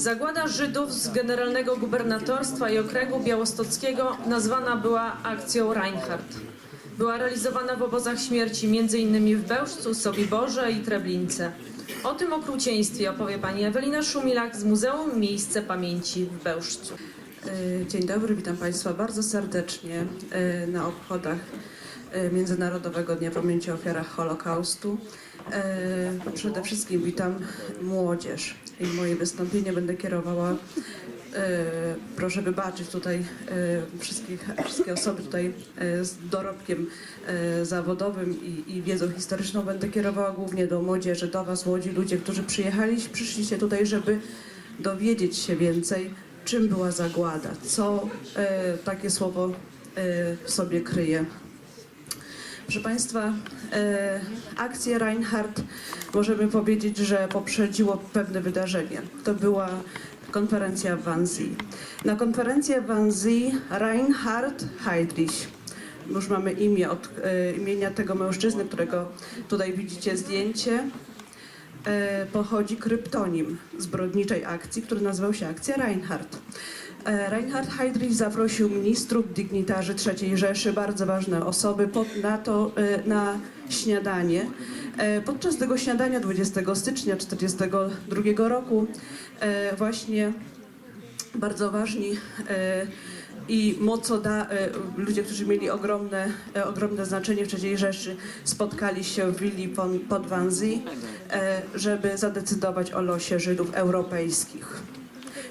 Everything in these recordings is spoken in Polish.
Zagłada Żydów z generalnego gubernatorstwa i okręgu białostockiego nazwana była akcją Reinhardt. Była realizowana w obozach śmierci m.in. w Bełżcu, Sobiborze i Treblince. O tym okrucieństwie opowie pani Ewelina Szumilak z Muzeum Miejsce Pamięci w Bełżcu. E, Dzień dobry, witam Państwa bardzo serdecznie e, na obchodach e, Międzynarodowego Dnia Pamięci o Ofiarach Holokaustu. E, Przede wszystkim witam młodzież i moje wystąpienie będę kierowała, e, proszę wybaczyć tutaj e, wszystkich, wszystkie osoby tutaj z dorobkiem zawodowym i, i wiedzą historyczną będę kierowała głównie do młodzieży, do Was młodzi ludzie, którzy przyjechali, przyszliście tutaj, żeby dowiedzieć się więcej, czym była zagłada, co takie słowo w sobie kryje. Proszę Państwa, e, akcję Reinhardt możemy powiedzieć, że poprzedziło pewne wydarzenie. To była konferencja w Wannsee. Na konferencję w Wannsee Reinhard Heydrich, już mamy imię od e, imienia tego mężczyzny, którego tutaj widzicie zdjęcie, e, pochodzi kryptonim zbrodniczej akcji, który nazywał się Akcja Reinhardt. E, Reinhard Heydrich zaprosił ministrów, dygnitarzy III Rzeszy, bardzo ważne osoby pod, na, to, e, na śniadanie. E, Podczas tego śniadania 20 stycznia 1942 roku właśnie bardzo ważni i mocoda, ludzie, którzy mieli ogromne, ogromne znaczenie w III Rzeszy, spotkali się w willi pod e, żeby zadecydować o losie Żydów europejskich.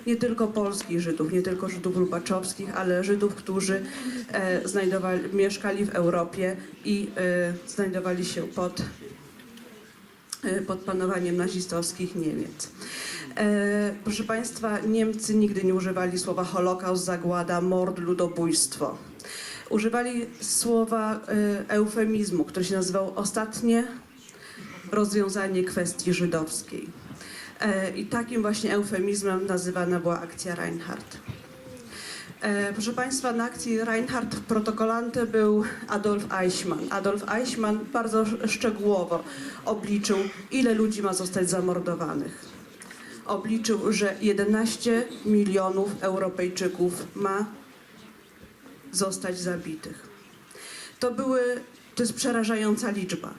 Nie tylko polskich Żydów, nie tylko Żydów lubaczowskich, ale Żydów, którzy e, znajdowali, mieszkali w Europie i e, znajdowali się pod e, pod panowaniem nazistowskich Niemiec. E, proszę Państwa, Niemcy nigdy nie używali słowa Holokaust, zagłada, mord, ludobójstwo. Używali słowa e, eufemizmu, który się nazywał ostatnie rozwiązanie kwestii żydowskiej. E, I takim właśnie eufemizmem nazywana była akcja Reinhardt. E, Proszę Państwa, na akcji Reinhardt protokolantem był Adolf Eichmann. Adolf Eichmann bardzo szczegółowo obliczył, ile ludzi ma zostać zamordowanych. Obliczył, że 11 milionów Europejczyków ma zostać zabitych. To były, to jest przerażająca liczba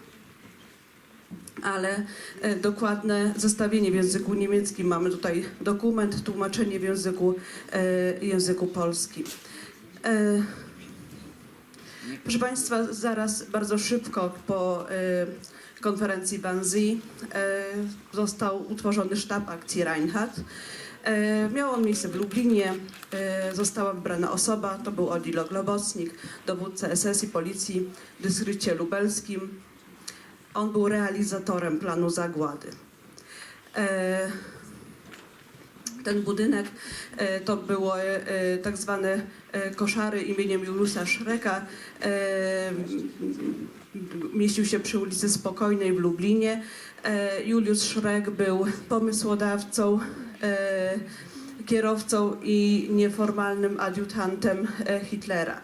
ale e, dokładne zestawienie w języku niemieckim. Mamy tutaj dokument, tłumaczenie w języku, e, języku polskim. E, Proszę Państwa, zaraz bardzo szybko po konferencji e, został utworzony sztab akcji Reinhardt. Miał on miejsce w Lublinie, została wybrana osoba, to był Odilo Globocnik, dowódca SS i policji w dystrykcie lubelskim. On był realizatorem planu zagłady. E, Ten budynek e, to było e, tak zwane koszary imieniem Juliusza Szreka. Mieścił się przy ulicy Spokojnej w Lublinie. Juliusz Szrek był pomysłodawcą, kierowcą i nieformalnym adiutantem Hitlera.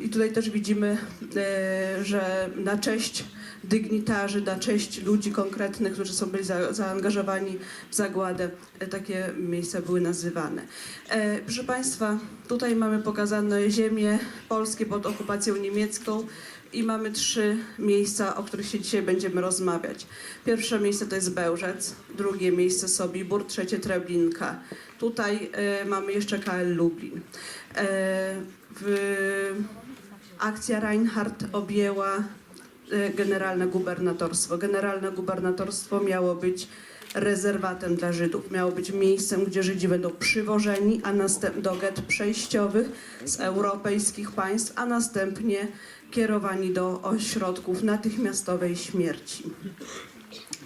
I tutaj też widzimy, e, że na cześć dygnitarzy, na cześć ludzi konkretnych, którzy są byli za, zaangażowani w zagładę, e, takie miejsca były nazywane. E, Proszę Państwa, tutaj mamy pokazane ziemie polskie pod okupacją niemiecką i mamy trzy miejsca, o których się dzisiaj będziemy rozmawiać. Pierwsze miejsce to jest Bełżec, drugie miejsce Sobibór, trzecie Treblinka. Tutaj mamy jeszcze KL Lublin. W, akcja Reinhardt objęła e, generalne gubernatorstwo. Generalne gubernatorstwo miało być rezerwatem dla Żydów. Miało być miejscem, gdzie Żydzi będą przywożeni a następ, do get przejściowych z europejskich państw, a następnie kierowani do ośrodków natychmiastowej śmierci.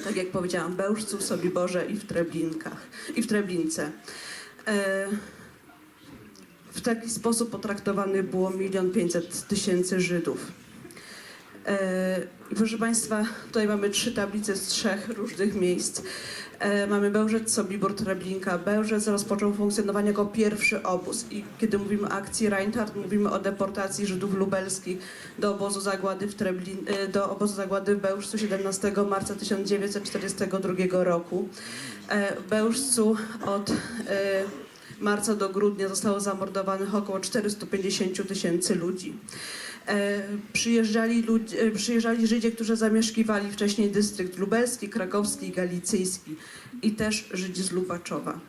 Tak jak powiedziałam, w Bełżcu, w Sobiborze i w Treblinkach i w Treblince. E, w taki sposób potraktowanych było milion pięćset tysięcy Żydów. E, proszę Państwa, tutaj mamy trzy tablice z trzech różnych miejsc. E, Mamy Bełżec, Sobibór, Treblinka. Bełżec rozpoczął funkcjonowanie jako pierwszy obóz i kiedy mówimy o akcji Reinhardt, mówimy o deportacji Żydów lubelskich do obozu zagłady w, Treblin, e, do obozu zagłady w Bełżcu 17 marca 1942 roku. E, W Bełżcu od e, marca do grudnia zostało zamordowanych około 450 tysięcy ludzi. E, Przyjeżdżali, ludzie, e, przyjeżdżali Żydzi, którzy zamieszkiwali wcześniej dystrykt lubelski, krakowski i galicyjski i też Żydzi z Lubaczowa.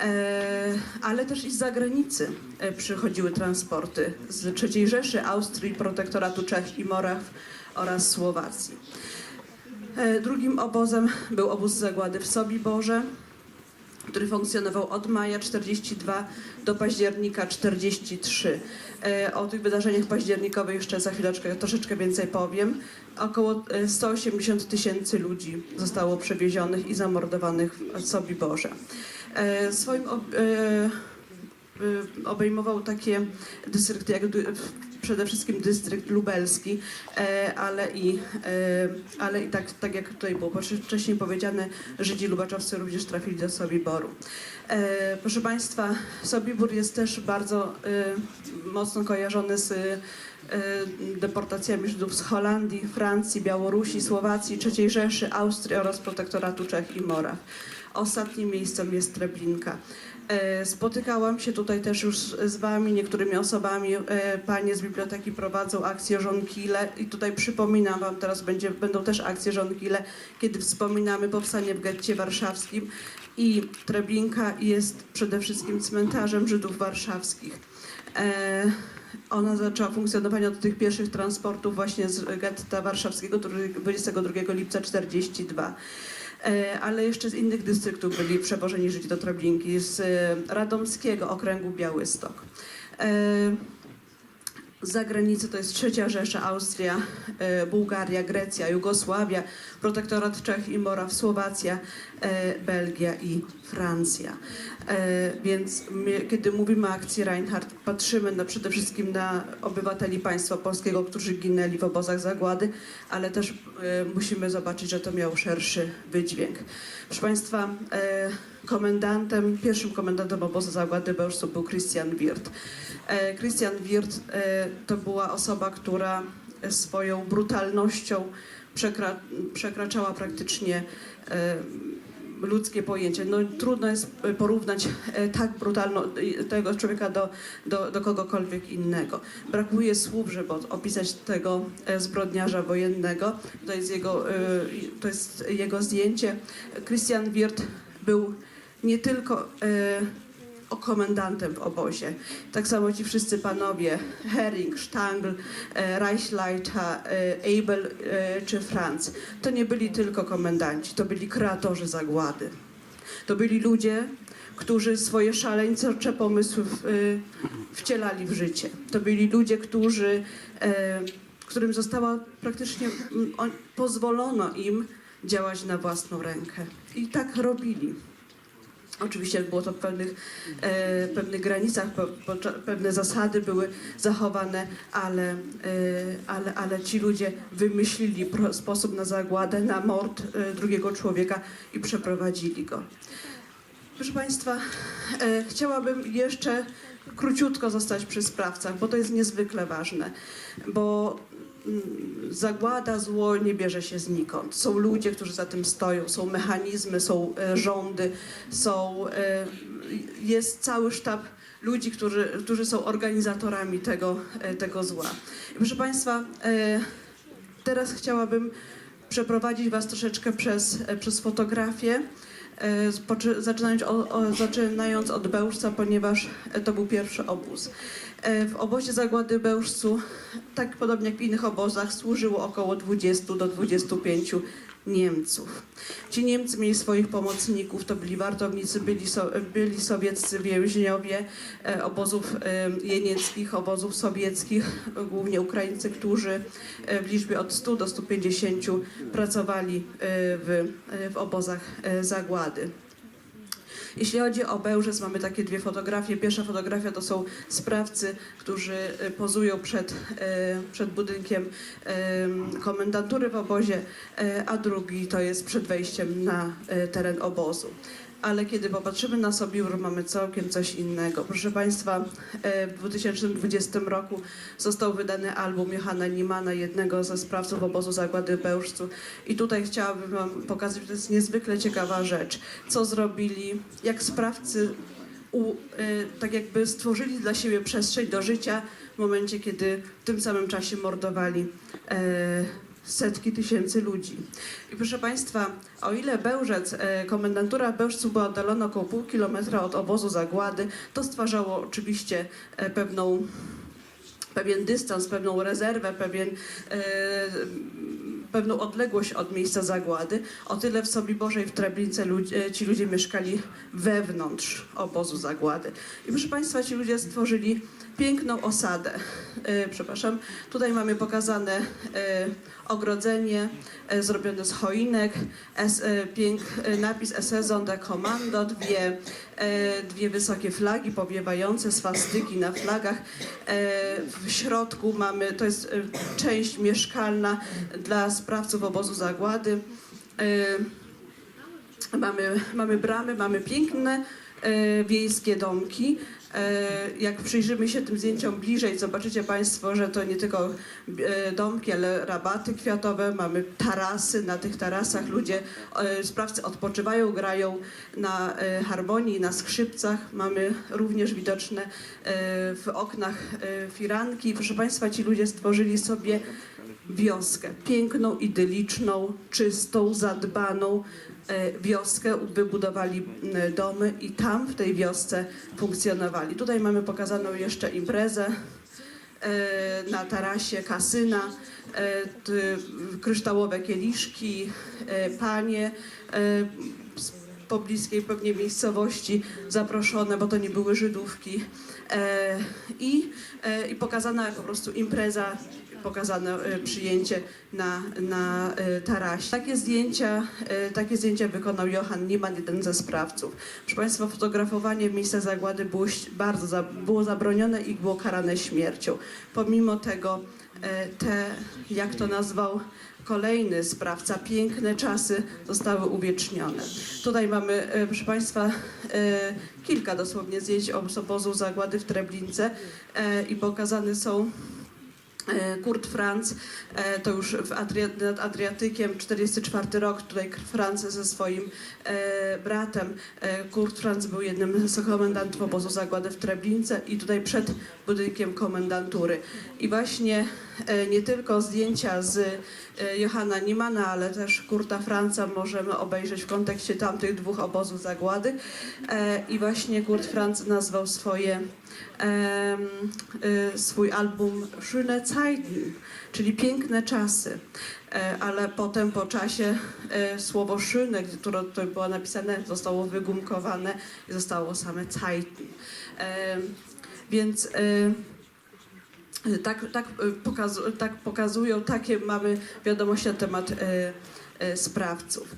E, Ale też i z zagranicy przychodziły transporty z III Rzeszy, Austrii, protektoratu Czech i Moraw oraz Słowacji. Drugim obozem był obóz zagłady w Sobiborze, który funkcjonował od maja 42 do października 43. E, O tych wydarzeniach październikowych jeszcze za chwileczkę troszeczkę więcej powiem. Około e, 180 tysięcy ludzi zostało przewiezionych i zamordowanych w Sobiborze. E, Swoim ob- e, obejmował takie dystrykty jak przede wszystkim dystrykt lubelski, e, ale i, e, ale i tak, tak jak tutaj było wcześniej powiedziane, Żydzi lubaczowscy również trafili do Sobiboru. E, Proszę Państwa, Sobibór jest też bardzo mocno kojarzony z deportacjami Żydów z Holandii, Francji, Białorusi, Słowacji, III Rzeszy, Austrii oraz protektoratu Czech i Moraw. Ostatnim miejscem jest Treblinka. E, Spotykałam się tutaj też już z Wami, niektórymi osobami. E, Panie z biblioteki prowadzą akcję Żonkile i tutaj przypominam Wam, teraz będzie, będą też akcje Żonkile, kiedy wspominamy powstanie w getcie warszawskim i Treblinka jest przede wszystkim cmentarzem Żydów warszawskich. E, Ona zaczęła funkcjonowanie od tych pierwszych transportów właśnie z getta warszawskiego, który 22 lipca 42. E, ale jeszcze z innych dystryktów byli przewożeni Żydzi do Treblinki, z e, radomskiego okręgu Białystok. E, Z zagranicy to jest Trzecia Rzesza, Austria, Bułgaria, Grecja, Jugosławia, protektorat Czech i Moraw, Słowacja, Belgia i Francja. E, Więc my, kiedy mówimy o akcji Reinhardt, patrzymy na, przede wszystkim na obywateli państwa polskiego, którzy ginęli w obozach zagłady, ale też e, musimy zobaczyć, że to miało szerszy wydźwięk. Proszę Państwa, e, komendantem, pierwszym komendantem obozu zagłady Bełżcu był Christian Wirth. E, Christian Wirth e, to była osoba, która swoją brutalnością przekra- przekraczała praktycznie ludzkie pojęcie. No, trudno jest e, porównać e, tak brutalno e, tego człowieka do, do, do kogokolwiek innego. Brakuje słów, żeby opisać tego zbrodniarza wojennego. To jest jego, to jest jego zdjęcie. Christian Wirth był nie tylko komendantem w obozie. Tak samo ci wszyscy panowie, Hering, Stangl, e, Reichleiter, e, Abel e, czy Franz, to nie byli tylko komendanci, to byli kreatorzy zagłady. To byli ludzie, którzy swoje szaleńcze pomysły wcielali w życie. To byli ludzie, którzy, którym została praktycznie, mm, on, pozwolono im działać na własną rękę. I tak robili. Oczywiście było to w pewnych, e, pewnych granicach, po, po, pewne zasady były zachowane, ale, e, ale, ale ci ludzie wymyślili pro, sposób na zagładę, na mord e, drugiego człowieka i przeprowadzili go. Proszę Państwa, e, chciałabym jeszcze króciutko zostać przy sprawcach, bo to jest niezwykle ważne, bo zagłada, zło nie bierze się znikąd. Są ludzie, którzy za tym stoją, są mechanizmy, są e, rządy, są, e, jest cały sztab ludzi, którzy, którzy są organizatorami tego, e, tego zła. Proszę Państwa, teraz chciałabym przeprowadzić Was troszeczkę przez, przez fotografię. Zaczynając, zaczynając od Bełżca, ponieważ to był pierwszy obóz. E, W obozie zagłady Bełżcu, tak podobnie jak w innych obozach, służyło około 20 do 25 Niemców. Ci Niemcy mieli swoich pomocników, to byli wartownicy, byli, so, byli sowieccy więźniowie e, obozów e, jenieckich, obozów sowieckich, głównie Ukraińcy, którzy w liczbie od 100 do 150 pracowali w, w obozach zagłady. Jeśli chodzi o Bełżec, mamy takie dwie fotografie. Pierwsza fotografia to są sprawcy, którzy e, pozują przed, e, przed budynkiem e, komendantury w obozie, a drugi to jest przed wejściem na teren obozu. Ale kiedy popatrzymy na Sobiór, mamy całkiem coś innego. Proszę Państwa, e, w 2020 roku został wydany album Johanna Nimana, jednego ze sprawców obozu zagłady w Bełżcu. I tutaj chciałabym Wam pokazać, to jest niezwykle ciekawa rzecz. Co zrobili, jak sprawcy u, e, tak jakby stworzyli dla siebie przestrzeń do życia w momencie, kiedy w tym samym czasie mordowali e, setki tysięcy ludzi. I proszę Państwa, o ile Bełżec, e, komendantura Bełżcu była oddalona około pół kilometra od obozu zagłady, to stwarzało oczywiście e, pewną pewien dystans, pewną rezerwę, pewien, e, pewną odległość od miejsca zagłady. O tyle w Sobiborzej w Treblince ci ludzie mieszkali wewnątrz obozu zagłady. I proszę Państwa, ci ludzie stworzyli piękną osadę. E, przepraszam, tutaj mamy pokazane e, ogrodzenie e, zrobione z choinek, napis SS de Commando, dwie, dwie wysokie flagi powiewające, swastyki na flagach. W środku mamy, to jest część mieszkalna dla sprawców obozu zagłady. Mamy, mamy bramy, mamy piękne wiejskie domki. E, Jak przyjrzymy się tym zdjęciom bliżej, zobaczycie Państwo, że to nie tylko e, domki, ale rabaty kwiatowe, mamy tarasy, na tych tarasach ludzie, e, sprawcy odpoczywają, grają na harmonii, na skrzypcach. Mamy również widoczne w oknach firanki. Proszę Państwa, ci ludzie stworzyli sobie wioskę, piękną, idyliczną, czystą, zadbaną wioskę, wybudowali m, domy i tam w tej wiosce funkcjonowali. Tutaj mamy pokazaną jeszcze imprezę e, na tarasie kasyna, e, kryształowe kieliszki, e, panie e, z pobliskiej pewnie miejscowości zaproszone, bo to nie były Żydówki e, i, e, i pokazana po prostu impreza pokazane e, przyjęcie na, na e, tarasie. Takie zdjęcia, e, takie zdjęcia wykonał Johann Niemann, jeden ze sprawców. Proszę Państwa, fotografowanie miejsca zagłady było bardzo było zabronione i było karane śmiercią. Pomimo tego te, jak to nazwał kolejny sprawca, piękne czasy zostały uwiecznione. Tutaj mamy, proszę Państwa, kilka dosłownie zdjęć z obozu zagłady w Treblince i pokazane są Kurt Franz, e, to już w Adria- nad Adriatykiem, 44 rok, tutaj Franz ze swoim e, bratem. E, Kurt Franz był jednym z komendantów obozu zagłady w Treblince i tutaj przed budynkiem komendantury. I właśnie e, nie tylko zdjęcia z e, Johanna Niemana, ale też Kurta Franza możemy obejrzeć w kontekście tamtych dwóch obozów zagłady. E, I właśnie Kurt Franz nazwał swoje swój album Schöne Zeiten, czyli piękne czasy. E, Ale potem po czasie e, słowo schöne, które tutaj było napisane, zostało wygumkowane i zostało same Zeiten. Więc e, tak, tak, e, tak pokazują, takie mamy wiadomości na temat e, e, sprawców.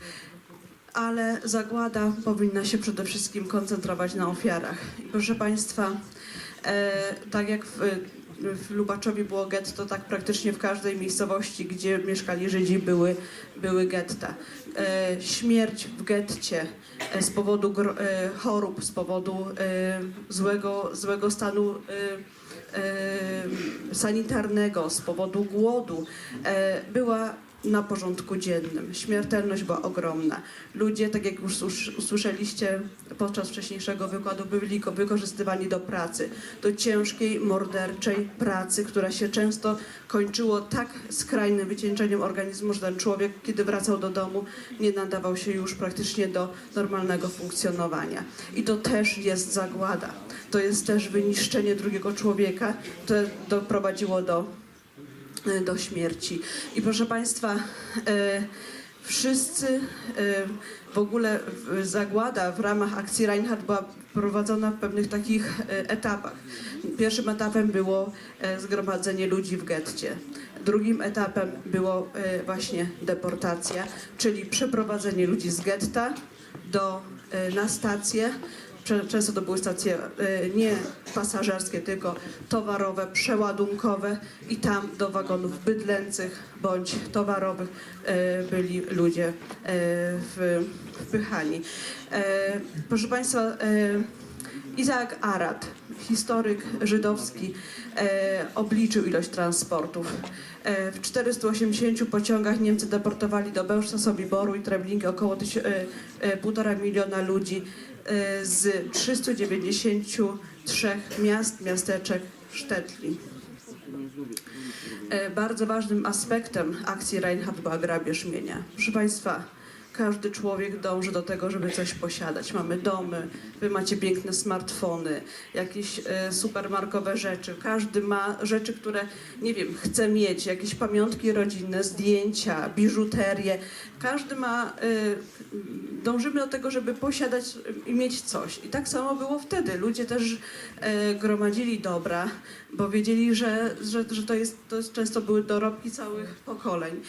Ale zagłada powinna się przede wszystkim koncentrować na ofiarach. I proszę Państwa, tak jak w, w Lubaczowie było getto, tak praktycznie w każdej miejscowości, gdzie mieszkali Żydzi, były, były getta. E, śmierć w getcie e, z powodu gro, e, chorób, z powodu e, złego, złego stanu e, sanitarnego, z powodu głodu, e, była na porządku dziennym. Śmiertelność była ogromna. Ludzie, tak jak już us- usłyszeliście podczas wcześniejszego wykładu, byli ko- wykorzystywani do pracy, do ciężkiej, morderczej pracy, która się często kończyło tak skrajnym wycieńczeniem organizmu, że ten człowiek, kiedy wracał do domu, nie nadawał się już praktycznie do normalnego funkcjonowania. I to też jest zagłada. To jest też wyniszczenie drugiego człowieka, które doprowadziło do e, do śmierci. I proszę Państwa, e, wszyscy e, w ogóle zagłada w ramach akcji Reinhardt była prowadzona w pewnych takich etapach. Pierwszym etapem było zgromadzenie ludzi w getcie. Drugim etapem było właśnie deportacja, czyli przeprowadzenie ludzi z getta do na stacje. Często to były stacje e, nie pasażerskie, tylko towarowe, przeładunkowe i tam do wagonów bydlęcych bądź towarowych e, byli ludzie e, wpychani. Proszę Państwa, Izaak Arad, historyk żydowski, obliczył ilość transportów. W 480 pociągach Niemcy deportowali do Bełżca, Sobiboru i Treblinki około tyś, e, e, półtora miliona ludzi z 393 miast, miasteczek, sztetli. E, Bardzo ważnym aspektem akcji Reinhardt była grabież mienia. Proszę Państwa, każdy człowiek dąży do tego, żeby coś posiadać. Mamy domy, wy macie piękne smartfony, jakieś e, supermarkowe rzeczy. Każdy ma rzeczy, które, nie wiem, chce mieć, jakieś pamiątki rodzinne, zdjęcia, biżuterię. Każdy ma, e, dążymy do tego, żeby posiadać i mieć coś. I tak samo było wtedy. Ludzie też e, gromadzili dobra, bo wiedzieli, że, że, że to, jest, to jest często były dorobki całych pokoleń.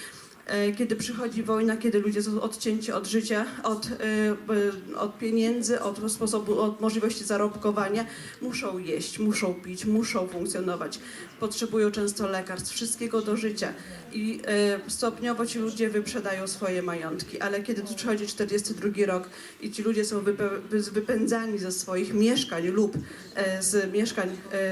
E, Kiedy przychodzi wojna, kiedy ludzie są odcięci od życia, od, e, od pieniędzy, od sposobu, od możliwości zarobkowania, muszą jeść, muszą pić, muszą funkcjonować. Potrzebują często lekarstw, wszystkiego do życia. I e, stopniowo ci ludzie wyprzedają swoje majątki. Ale kiedy tu przychodzi 42 rok i ci ludzie są wypędzani ze swoich mieszkań lub z mieszkań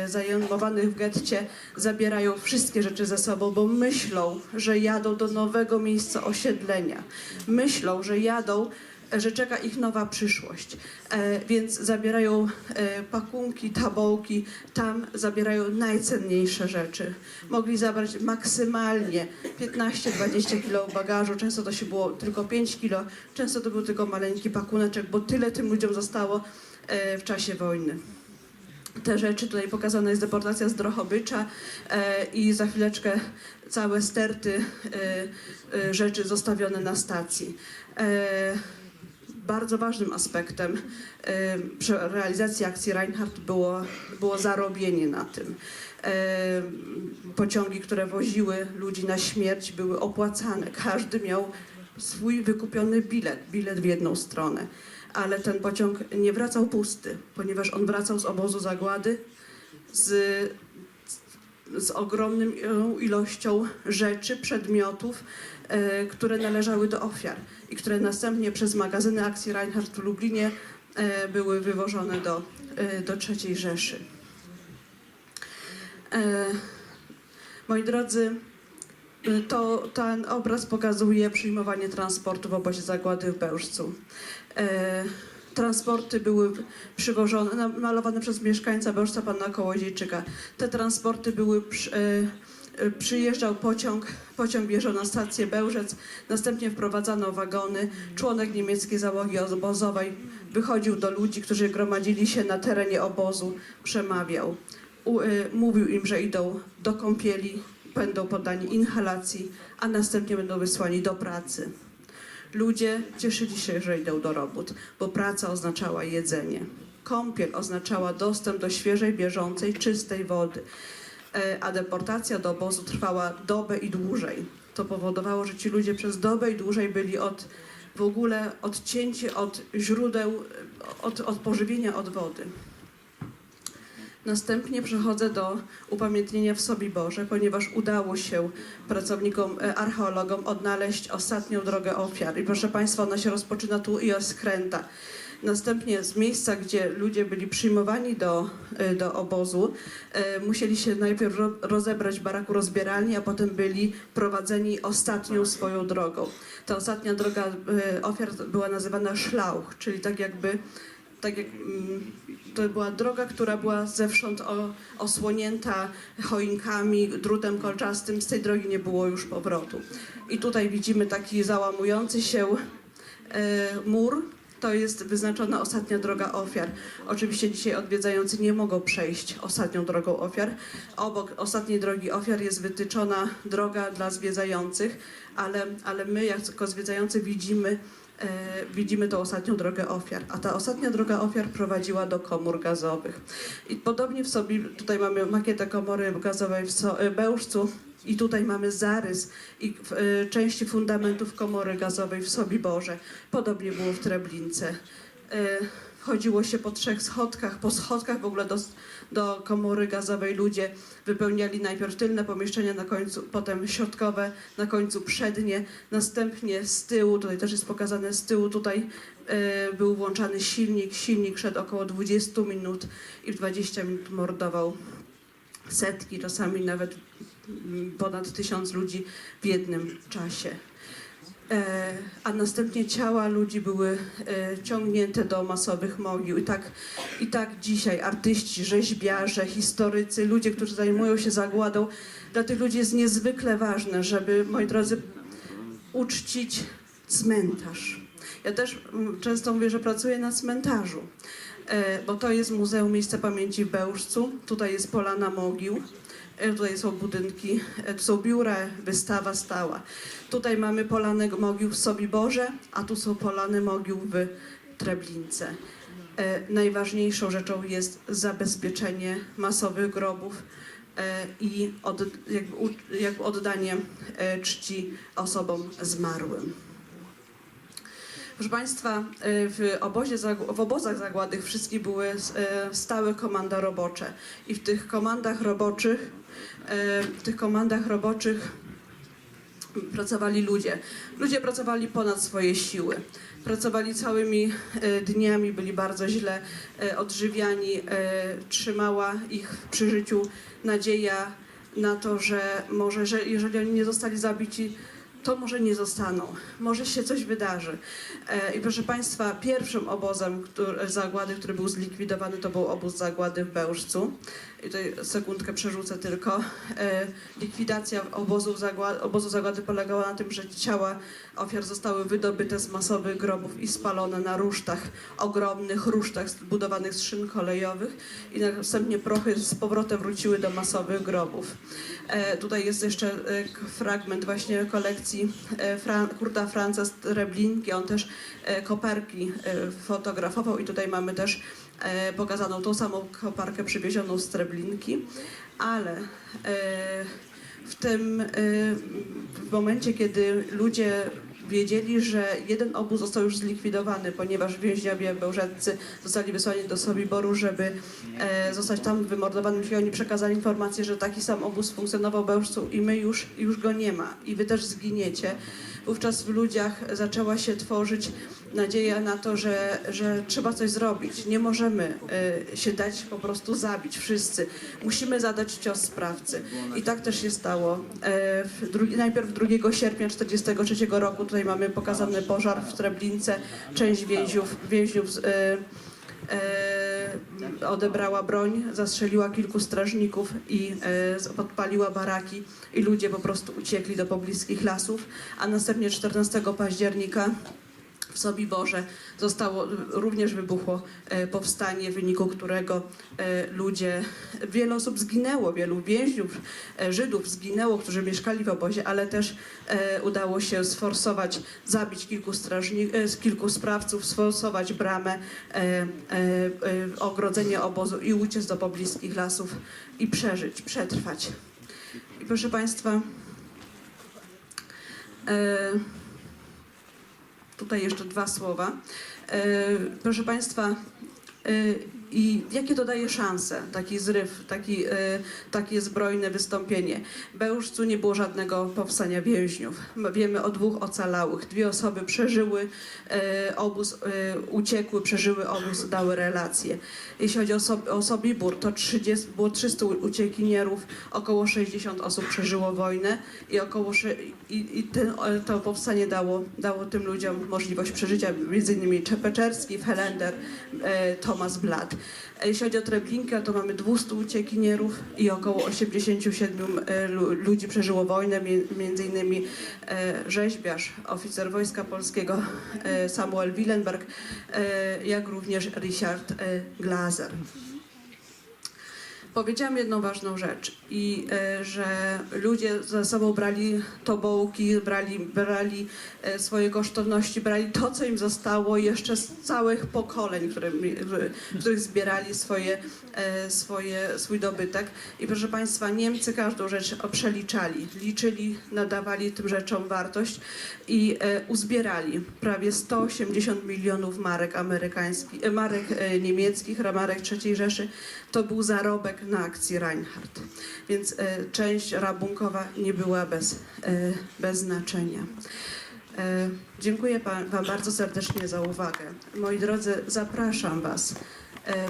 zajmowanych w getcie, zabierają wszystkie rzeczy ze sobą, bo myślą, że jadą do nowego miejsca osiedlenia. Myślą, że jadą, że czeka ich nowa przyszłość. E, więc zabierają e, pakunki, tabołki, tam zabierają najcenniejsze rzeczy. Mogli zabrać maksymalnie 15-20 kilo bagażu, często to się było tylko 5 kilo, często to był tylko maleńki pakuneczek, bo tyle tym ludziom zostało e, w czasie wojny te rzeczy. Tutaj pokazana jest deportacja z Drohobycza e, i za chwileczkę całe sterty e, e, rzeczy zostawione na stacji. E, bardzo ważnym aspektem e, przy realizacji akcji Reinhardt było, było zarobienie na tym. E, pociągi, które woziły ludzi na śmierć, były opłacane. Każdy miał swój wykupiony bilet, bilet w jedną stronę. Ale ten pociąg nie wracał pusty, ponieważ on wracał z obozu zagłady z, z ogromną ilością rzeczy, przedmiotów, e, które należały do ofiar i które następnie przez magazyny akcji Reinhardt w Lublinie e, były wywożone do, e, do III Rzeszy. E, moi drodzy, to ten obraz pokazuje przyjmowanie transportu w obozie zagłady w Bełżcu. E, transporty były przywożone, malowane przez mieszkańca Bełżca, pana Kołodziejczyka. Te transporty były przy, e, przyjeżdżał pociąg, pociąg bierze na stację Bełżec, następnie wprowadzano wagony. Członek niemieckiej załogi obozowej wychodził do ludzi, którzy gromadzili się na terenie obozu, przemawiał. U, mówił im, że idą do kąpieli, będą poddani inhalacji, a następnie będą wysłani do pracy. Ludzie cieszyli się, że idą do robót, bo praca oznaczała jedzenie. Kąpiel oznaczała dostęp do świeżej, bieżącej, czystej wody. E, A deportacja do obozu trwała dobę i dłużej. To powodowało, że ci ludzie przez dobę i dłużej byli od, w ogóle odcięci od źródeł, od, od pożywienia, od wody. Następnie przechodzę do upamiętnienia w Sobiborze, ponieważ udało się pracownikom, e, archeologom odnaleźć ostatnią drogę ofiar. I proszę Państwa, ona się rozpoczyna tu i jest skręta. Następnie z miejsca, gdzie ludzie byli przyjmowani do, e, do obozu, e, musieli się najpierw ro- rozebrać w baraku rozbieralni, a potem byli prowadzeni ostatnią swoją drogą. Ta ostatnia droga ofiar była nazywana szlauch, czyli tak jakby tak jak mm, to była droga, która była zewsząd osłonięta choinkami, drutem kolczastym. Z tej drogi nie było już powrotu. I tutaj widzimy taki załamujący się e, mur. To jest wyznaczona ostatnia droga ofiar. Oczywiście dzisiaj odwiedzający nie mogą przejść ostatnią drogą ofiar. Obok ostatniej drogi ofiar jest wytyczona droga dla zwiedzających, ale, ale my jako zwiedzający widzimy widzimy tą ostatnią drogę ofiar, a ta ostatnia droga ofiar prowadziła do komór gazowych. I podobnie w sobie, tutaj mamy makietę komory gazowej w so, e, Bełżcu i tutaj mamy zarys i e, części fundamentów komory gazowej w Sobiborze. Podobnie było w Treblince. e, wchodziło się po trzech schodkach, po schodkach w ogóle do, do komory gazowej ludzie wypełniali najpierw tylne pomieszczenia, na końcu, potem środkowe, na końcu przednie, następnie z tyłu, tutaj też jest pokazane z tyłu, tutaj e, był włączany silnik, silnik szedł około 20 minut i w 20 minut mordował setki, czasami nawet mm, ponad tysiąc ludzi w jednym czasie. E, a następnie ciała ludzi były e, ciągnięte do masowych mogił. I tak, I tak dzisiaj artyści, rzeźbiarze, historycy, ludzie, którzy zajmują się zagładą, dla tych ludzi jest niezwykle ważne, żeby, moi drodzy, uczcić cmentarz. Ja też mm, często mówię, że pracuję na cmentarzu, e, bo to jest Muzeum Miejsca Pamięci w Bełżcu. Tutaj jest Polana Mogił. E, Tutaj są budynki, e, tu są biura, wystawa stała. Tutaj mamy polane mogił w Sobiborze, a tu są polane mogił w Treblince. E, najważniejszą rzeczą jest zabezpieczenie masowych grobów i od, jakby, jakby oddanie czci osobom zmarłym. Proszę Państwa, w, obozie, w obozach zagładych wszystkich były stałe komanda robocze i w tych komandach roboczych, w tych komandach roboczych pracowali ludzie. Ludzie pracowali ponad swoje siły. Pracowali całymi e, dniami, byli bardzo źle e, odżywiani. e, Trzymała ich przy życiu nadzieja na to, że może, że jeżeli oni nie zostali zabici, to może nie zostaną, może się coś wydarzy. E, I proszę Państwa, pierwszym obozem który, zagłady, który był zlikwidowany, to był obóz zagłady w Bełżcu. Tutaj sekundkę przerzucę tylko. E, Likwidacja obozu zagłady, obozu zagłady polegała na tym, że ciała ofiar zostały wydobyte z masowych grobów i spalone na rusztach, ogromnych rusztach zbudowanych z szyn kolejowych i następnie prochy z powrotem wróciły do masowych grobów. E, tutaj jest jeszcze e, fragment właśnie kolekcji Fran Kurta Franca z Treblinki. On też koperki fotografował i tutaj mamy też pokazaną tą samą koparkę przywiezioną z Treblinki, ale e, w tym e, w momencie, kiedy ludzie wiedzieli, że jeden obóz został już zlikwidowany, ponieważ więźniowie bełżeccy zostali wysłani do Sobiboru, żeby e, zostać tam wymordowanym, czyli oni przekazali informację, że taki sam obóz funkcjonował w Bełżcu i my już, już go nie ma i wy też zginiecie. Wówczas w ludziach zaczęła się tworzyć nadzieja na to, że, że trzeba coś zrobić. Nie możemy e, się dać po prostu zabić wszyscy. Musimy zadać cios sprawcy. I tak też się stało. W drugi, najpierw 2 sierpnia 1943 roku tutaj mamy pokazany pożar w Treblince. Część więźniów, więźniów z, e, e, odebrała broń, zastrzeliła kilku strażników i e, podpaliła baraki i ludzie po prostu uciekli do pobliskich lasów, a następnie 14 października w Sobiborze zostało, również wybuchło e, powstanie, w wyniku którego e, ludzie, wiele osób zginęło, wielu więźniów, e, Żydów zginęło, którzy mieszkali w obozie, ale też udało się sforsować, zabić kilku, strażni, kilku sprawców, sforsować bramę, ogrodzenie obozu i uciec do pobliskich lasów i przeżyć, przetrwać. I proszę Państwa, tutaj jeszcze dwa słowa. E, Proszę Państwa, e, i jakie to daje szanse, taki zryw, taki, e, takie zbrojne wystąpienie? W Bełżcu nie było żadnego powstania więźniów. Wiemy o dwóch ocalałych. Dwie osoby przeżyły e, obóz, e, uciekły, przeżyły obóz, dały relacje. Jeśli chodzi o, Sob- o Sobibór, to 30, było 300 uciekinierów, około 60 osób przeżyło wojnę i około i, i ten, to powstanie dało, dało tym ludziom możliwość przeżycia, między innymi Czepeczerski, Helender, Thomas Blad. E, Jeśli chodzi o Treblinkę, to mamy 200 uciekinierów i około 87 e, lu- ludzi przeżyło wojnę, między innymi e, rzeźbiarz, oficer Wojska Polskiego Samuel Willenberg, jak również Richard Glaser. Powiedziałam jedną ważną rzecz i e, że ludzie ze sobą brali tobołki, brali, brali e, swoje kosztowności, brali to, co im zostało jeszcze z całych pokoleń, które, w których zbierali swoje, e, swoje, swój dobytek. I proszę Państwa, Niemcy każdą rzecz przeliczali, liczyli, nadawali tym rzeczom wartość i uzbierali prawie 180 milionów marek amerykańskich, marek niemieckich, marek III Rzeszy. To był zarobek na akcji Reinhardt. Więc e, część rabunkowa nie była bez, e, bez znaczenia. E, Dziękuję Wam bardzo serdecznie za uwagę. Moi drodzy, zapraszam Was,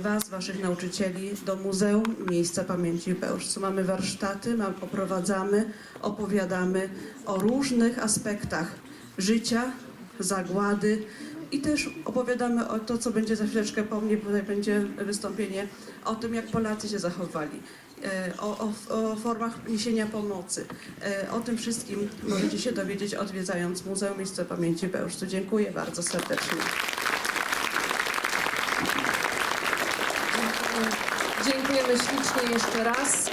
Was, Waszych nauczycieli, do Muzeum Miejsca Pamięci w Bełżcu. Mamy warsztaty, mam, oprowadzamy, opowiadamy o różnych aspektach życia, zagłady i też opowiadamy o to, co będzie za chwileczkę po mnie, bo tutaj będzie wystąpienie o tym, jak Polacy się zachowali. e, O, o, o formach niesienia pomocy. E, O tym wszystkim możecie się dowiedzieć odwiedzając Muzeum Miejsca Pamięci Bełżcu. Dziękuję bardzo serdecznie. Dziękujemy ślicznie jeszcze raz.